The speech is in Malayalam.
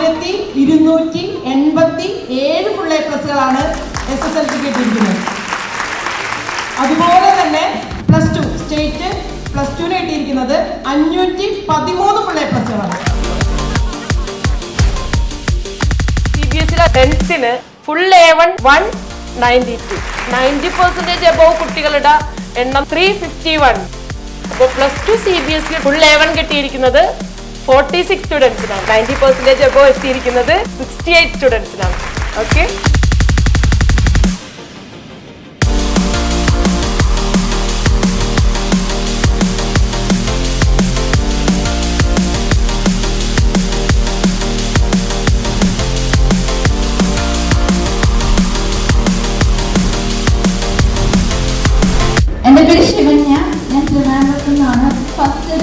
ആയിരത്തി ഇരുന്നൂറ്റി എൺപത്തി ഏഴ് ഫുൾ എ പ്ലസുകളാണ് എസ് എസ് എൽ സി കിട്ടിയിരിക്കുന്നത് അതുപോലെ തന്നെ പ്ലസ് ടു സ്റ്റേറ്റ് പ്ലസ് ടുവിന് കിട്ടിയിരിക്കുന്നത് അഞ്ഞൂറ്റി പതിമൂന്ന് ഫുൾ എ പ്ലസുകളാണ് C B S ടെൻത്തിന് full A one one ninety two ninety percentage above കുട്ടികളുടെ എണ്ണം ത്രീ ഫിഫ്റ്റി വൺ അപ്പോൾ plus two C B S full A one കിട്ടിയിരിക്കുന്നത് ഫോർട്ടി സിക്സ് സ്റ്റുഡൻസിനാണ് നയന്റി പെർസെന്റേജ് അബോ എത്തിയിരിക്കുന്നത് സിക്സ്റ്റി എയ്റ്റ് സ്റ്റുഡൻസിനാണ് ഓക്കെ എന്റെ പേര് ശിവന്യ. ഞാൻ തിരുവനന്തപുരത്ത് നിന്നാണ് ഫസ്റ്റ്